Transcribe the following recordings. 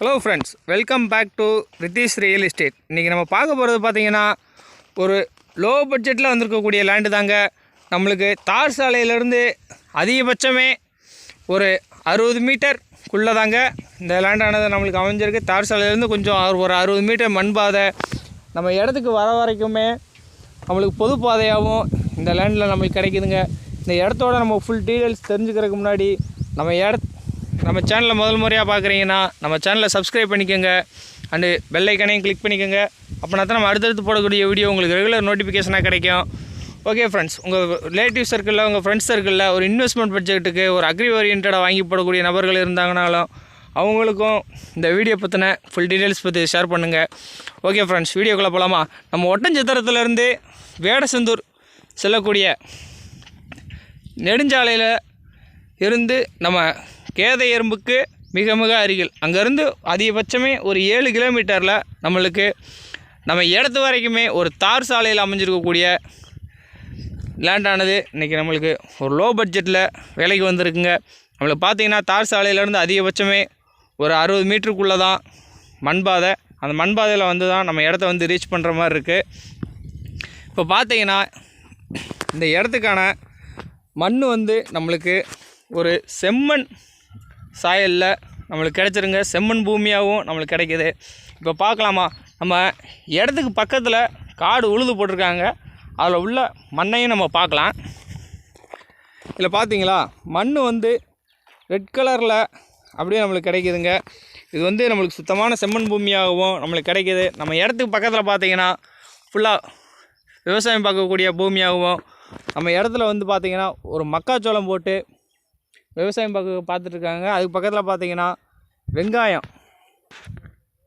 Hello friends welcome back to Ritheesh real estate இன்றைக்கி நம்ம பார்க்க போகிறது பார்த்தீங்கன்னா ஒரு லோ பட்ஜெட்டில் வந்திருக்கக்கூடிய லேண்டு தாங்க. நம்மளுக்கு தார் சாலையிலேருந்து அதிகபட்சமே ஒரு அறுபது மீட்டருக்குள்ளே தாங்க இந்த லேண்டானது நம்மளுக்கு அமைஞ்சிருக்கு. தார் சாலையிலேருந்து கொஞ்சம் ஒரு அறுபது மீட்டர் மண் பாதை நம்ம இடத்துக்கு வர வரைக்குமே நம்மளுக்கு பொது பாதையாகவும் இந்த லேண்டில் நம்மளுக்கு கிடைக்குதுங்க. இந்த இடத்தோட நம்ம ஃபுல் டீட்டெயில்ஸ் தெரிஞ்சுக்கிறதுக்கு முன்னாடி நம்ம இட நம்ம சேனலை முதல் முறையாக பார்க்குறீங்கன்னா நம்ம சேனலை சப்ஸ்கிரைப் பண்ணிக்கோங்க. அண்டு பெல்லைக்கனையும் கிளிக் பண்ணிக்கோங்க. அப்படின்னா தான் நம்ம அடுத்தடுத்து போடக்கூடிய வீடியோ உங்களுக்கு ரெகுலர் நோட்டிஃபிகேஷனாக கிடைக்கும். ஓகே ஃப்ரெண்ட்ஸ் உங்கள் ரிலேட்டிவ் சர்க்கிளில் உங்கள் ஃப்ரெண்ட்ஸ் சர்க்கிளில் ஒரு இன்வெஸ்ட்மெண்ட் பட்ஜெட்டுக்கு ஒரு அக்ரி ஓரியன்டாக வாங்கி போடக்கூடிய நபர்கள் இருந்தாங்கனாலும் அவங்களுக்கும் இந்த வீடியோ பற்றின ஃபுல் டீட்டெயில்ஸ் பற்றி ஷேர் பண்ணுங்கள் ஓகே ஃப்ரெண்ட்ஸ் வீடியோக்குள்ளே போகலாமா நம்ம ஒட்டஞ்சத்திரத்துலேருந்து வேடசந்தூர் செல்லக்கூடிய நெடுஞ்சாலையில் இருந்து நம்ம கேத எறும்புக்கு மிக மிக அருகில். அங்கேருந்து அதிகபட்சமே ஒரு ஏழு கிலோமீட்டரில் நம்மளுக்கு நம்ம இடத்து வரைக்குமே ஒரு தார் சாலையில் அமைஞ்சிருக்கக்கூடிய லேண்டானது இன்றைக்கி நம்மளுக்கு ஒரு லோ பட்ஜெட்டில் விலைக்கு வந்திருக்குங்க. நம்மளுக்கு பார்த்தீங்கன்னா தார் சாலையிலேருந்து அதிகபட்சமே ஒரு அறுபது மீட்டருக்குள்ளே தான் மண்பாதை அந்த மண்பாதையில் வந்து தான் நம்ம இடத்த வந்து ரீச் பண்ணுற மாதிரி இருக்குது இப்போ பார்த்தீங்கன்னா இந்த இடத்துக்கான மண் வந்து நம்மளுக்கு ஒரு செம்மண் சாயலில் நம்மளுக்கு கிடச்சிருங்க. செம்மண் பூமியாகவும் நம்மளுக்கு கிடைக்கிது. இப்போ பார்க்கலாமா நம்ம இடத்துக்கு பக்கத்தில் காடு உழுது போட்டிருக்காங்க. அதில் உள்ள மண்ணையும் நம்ம பார்க்கலாம் இதில் பார்த்தீங்களா மண் வந்து ரெட் கலரில் அப்படியே நம்மளுக்கு கிடைக்கிதுங்க. இது வந்து நம்மளுக்கு சுத்தமான செம்மண் பூமியாகவும் நம்மளுக்கு கிடைக்கிது. நம்ம இடத்துக்கு பக்கத்தில் பார்த்தீங்கன்னா ஃபுல்லாக விவசாயம் பார்க்கக்கூடிய பூமியாகவும் நம்ம இடத்துல வந்து பார்த்திங்கன்னா ஒரு மக்காச்சோளம் போட்டு விவசாயம் பார்க்க பார்த்துட்ருக்காங்க. அதுக்கு பக்கத்தில் பார்த்தீங்கன்னா வெங்காயம்.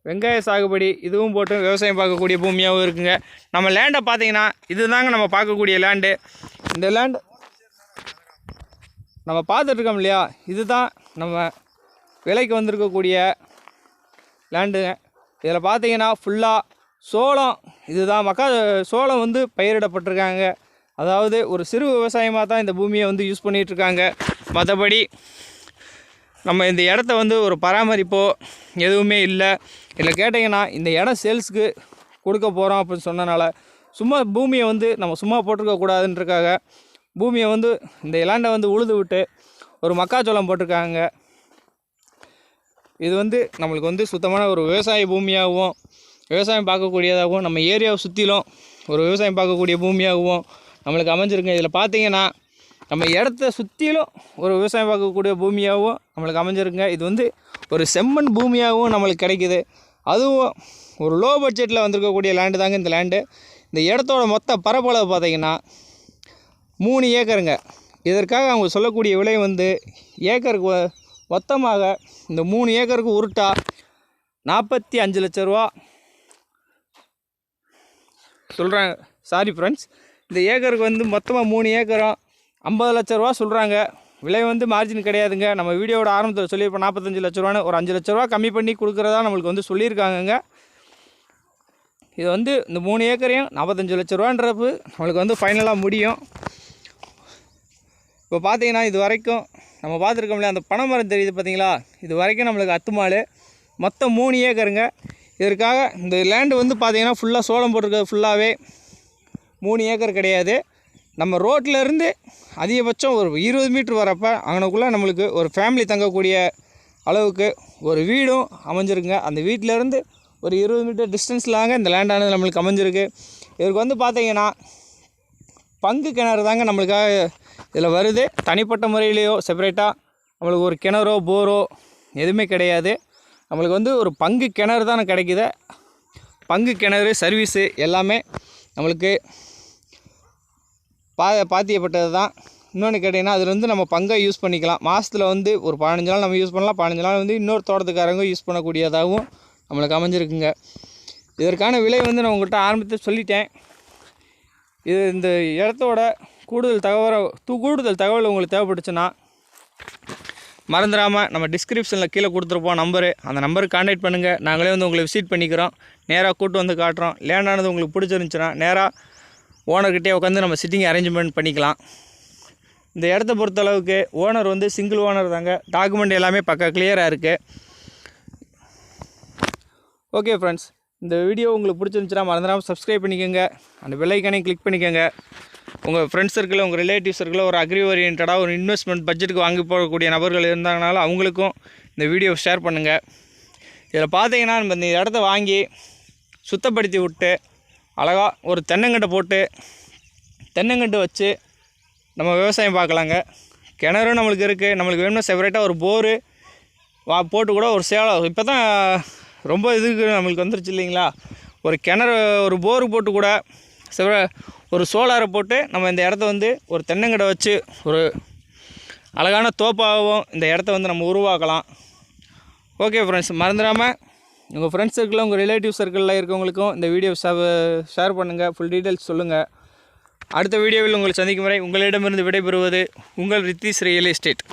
வெங்காய சாகுபடி இதுவும் போட்டு விவசாயம் பார்க்கக்கூடிய பூமியாகவும் இருக்குங்க. நம்ம லேண்டை பார்த்தீங்கன்னா இதுதாங்க நம்ம பார்க்கக்கூடிய லேண்டு இந்த லேண்டு நம்ம பார்த்துட்ருக்கோம் இல்லையா? இதுதான் நம்ம விலைக்கு வந்திருக்கக்கூடிய லேண்டுங்க இதில் பார்த்தீங்கன்னா ஃபுல்லாக சோளம். இதுதான் மக்கா சோளம் வந்து பயிரிடப்பட்டிருக்காங்க. அதாவது ஒரு சிறு விவசாயமாக தான் இந்த பூமியை வந்து யூஸ் பண்ணிகிட்ருக்காங்க மற்றபடி நம்ம இந்த இடத்த வந்து ஒரு பராமரிப்போ எதுவுமே இல்லை. இதில் கேட்டிங்கன்னா இந்த இடம் சேல்ஸுக்கு கொடுக்க போகிறோம் அப்படின்னு சொன்னனால சும்மா பூமியை வந்து நம்ம சும்மா போட்டிருக்கக்கூடாதுன்றக்காக பூமியை வந்து இந்த இலாண்டை வந்து உழுது விட்டு ஒரு மக்காச்சோளம் போட்டிருக்காங்க. இது வந்து நம்மளுக்கு வந்து சுத்தமான ஒரு விவசாய பூமியாகவும் விவசாயம் பார்க்கக்கூடியதாகவும் நம்ம ஏரியாவை சுற்றிலும் ஒரு விவசாயம் பார்க்கக்கூடிய பூமியாகவும் நம்மளுக்கு அமைஞ்சிருக்கு இதில் பார்த்தீங்கன்னா நம்ம இடத்த சுற்றிலும் ஒரு விவசாயம் பார்க்கக்கூடிய பூமியாகவும் நம்மளுக்கு அமைஞ்சிருக்குங்க. இது வந்து ஒரு செம்மண் பூமியாகவும் நம்மளுக்கு கிடைக்குது. அதுவும் ஒரு லோ பட்ஜெட்டில் வந்திருக்கக்கூடிய லேண்டு தாங்க இந்த லேண்டு இந்த இடத்தோட மொத்த பரப்பளவு பார்த்தீங்கன்னா மூணு ஏக்கருங்க. இதற்காக அவங்க சொல்லக்கூடிய விலை வந்து ஏக்கருக்கு மொத்தமாக இந்த மூணு ஏக்கருக்கு உருட்டா நாற்பத்தி அஞ்சு லட்ச ரூபா. சொல்கிறாங்க சாரி ஃப்ரெண்ட்ஸ் இந்த ஏக்கருக்கு வந்து மொத்தமாக மூணு ஏக்கரும் ஐம்பது லட்ச ரூபா சொல்கிறாங்க விலை வந்து மார்ஜின் கிடையாதுங்க. நம்ம வீடியோவோட ஆரம்பத்தில் சொல்லியிருப்போம் நாற்பத்தஞ்சு லட்ச ரூபான்னு. ஒரு அஞ்சு லட்ச ரூபா கம்மி பண்ணி கொடுக்குறதா நம்மளுக்கு வந்து சொல்லியிருக்காங்கங்க. இது வந்து இந்த மூணு ஏக்கரையும் நாற்பத்தஞ்சு லட்ச ரூபான்றப்பு நம்மளுக்கு வந்து ஃபைனலாக முடியும். இப்போ பார்த்தீங்கன்னா இது வரைக்கும் நம்ம பார்த்துருக்கோம்ல அந்த பனைமரம் தெரியுது பார்த்தீங்களா? இது வரைக்கும் நம்மளுக்கு அத்துமாள் மொத்தம் மூணு ஏக்கருங்க. இதற்காக இந்த லேண்டு வந்து பார்த்தீங்கன்னா ஃபுல்லாக சோளம் போட்டிருக்கிறது ஃபுல்லாகவே மூணு ஏக்கர் கிடையாது. நம்ம ரோட்டிலேருந்து இருந்து அதிகபட்சம் ஒரு இருபது மீட்ரு வரப்போ அங்கனக்குள்ளே நம்மளுக்கு ஒரு ஃபேமிலி தங்கக்கூடிய அளவுக்கு ஒரு வீடும் அமைஞ்சிருக்குங்க. அந்த வீட்டிலேருந்து ஒரு இருபது மீட்டர் டிஸ்டன்ஸ்லாங்க இந்த லேண்டானது நம்மளுக்கு அமைஞ்சிருக்கு. இதற்கு வந்து பார்த்தீங்கன்னா பங்கு கிணறு தாங்க நம்மளுக்காக இதில் வருது. தனிப்பட்ட முறையிலையோ செப்பரேட்டாக நம்மளுக்கு ஒரு கிணறோ போரோ எதுவுமே கிடையாது. நம்மளுக்கு வந்து ஒரு பங்கு கிணறு தான் கிடைக்கிது. பங்கு கிணறு சர்வீஸு எல்லாமே நம்மளுக்கு பா பாத்தியப்பட்டது தான் இன்னொன்று கேட்டிங்கன்னா அதில் வந்து நம்ம பங்கை யூஸ் பண்ணிக்கலாம். மாதத்தில் வந்து ஒரு பதினஞ்சு நாள் நம்ம யூஸ் பண்ணலாம். பதினஞ்சு நாள் வந்து இன்னொரு தோட்டத்துக்காரங்க யூஸ் பண்ணக்கூடியதாகவும் நம்மளுக்கு அமைஞ்சிருக்குங்க. இதற்கான விலை வந்து நான் உங்கள்கிட்ட ஆரம்பத்தில் சொல்லிட்டேன். இது இந்த இடத்தோட கூடுதல் தகவல் து கூடுதல் தகவல் உங்களுக்கு தேவைப்பட்டுச்சுன்னா மறந்துடாமல் நம்ம டிஸ்கிரிப்ஷனில் கீழே கொடுத்துருப்போம் நம்பரு. அந்த நம்பருக்கு கான்டாக்ட் பண்ணுங்கள் நாங்களே வந்து உங்களை விசிட் பண்ணிக்கிறோம். நேராக கூட்டு வந்து காட்டுறோம். லேண்டானது உங்களுக்கு பிடிச்சிருந்துச்சுன்னா நேராக ஓனர்கிட்டே உட்காந்து நம்ம சிட்டிங் அரேஞ்ச்மெண்ட் பண்ணிக்கலாம். இந்த இடத்த பொறுத்தளவுக்கு ஓனர் வந்து சிங்கிள் ஓனர் தாங்க. டாக்குமெண்ட் எல்லாமே பக்கா கிளியராக இருக்குது ஓகே ஃப்ரெண்ட்ஸ் இந்த வீடியோ உங்களுக்கு பிடிச்சிருந்துச்சுன்னா மறந்துடாமல் சப்ஸ்கிரைப் பண்ணிக்கோங்க. அந்த பெல்லைக்கானே கிளிக் பண்ணிக்கோங்க. உங்கள் ஃப்ரெண்ட்ஸ் சர்க்கிள் உங்கள் ரிலேட்டிவ் சர்க்கிளில் ஒரு அக்ரி ஓரியன்டாக ஒரு இன்வெஸ்ட்மெண்ட் பட்ஜெட்டுக்கு வாங்கி போகக்கூடிய நபர்கள் இருந்தாங்கனாலும் அவங்களுக்கும் இந்த வீடியோ ஷேர் பண்ணுங்கள் இதில் பார்த்தீங்கன்னா நம்ம இந்த இடத்த வாங்கி சுத்தப்படுத்தி விட்டு அழகாக ஒரு தென்னங்கட்டை போட்டு தென்னங்கட்டு வச்சு நம்ம விவசாயம் பார்க்கலாங்க. கிணறும் நம்மளுக்கு இருக்குது நம்மளுக்கு வேணும்னா செப்பரேட்டாக ஒரு போரு வா போட்டு கூட ஒரு சேலம் இப்போ தான் ரொம்ப இதுக்கு நம்மளுக்கு வந்துருச்சு இல்லைங்களா? ஒரு கிணறு ஒரு போரு போட்டு கூட செவ்வ ஒரு சோலாரை போட்டு நம்ம இந்த இடத்த வந்து ஒரு தென்னங்கடை வச்சு ஒரு அழகான தோப்பாகவும் இந்த இடத்த வந்து நம்ம உருவாக்கலாம். ஓகே ஃப்ரெண்ட்ஸ் மறந்துடாமல் உங்கள் ஃப்ரெண்ட்ஸ் சர்க்கிளில் உங்கள் ரிலேட்டிவ் சர்க்கிளில் இருக்கவங்களுக்கும் இந்த வீடியோ ஷேர் பண்ணுங்கள் ஃபுல் டீட்டெயில்ஸ் சொல்லுங்கள் அடுத்த வீடியோவில் உங்களை சந்திக்கும் வரை உங்களிடமிருந்து விடைபெறுவது உங்கள் ரித்தீஸ் ரியல் எஸ்டேட்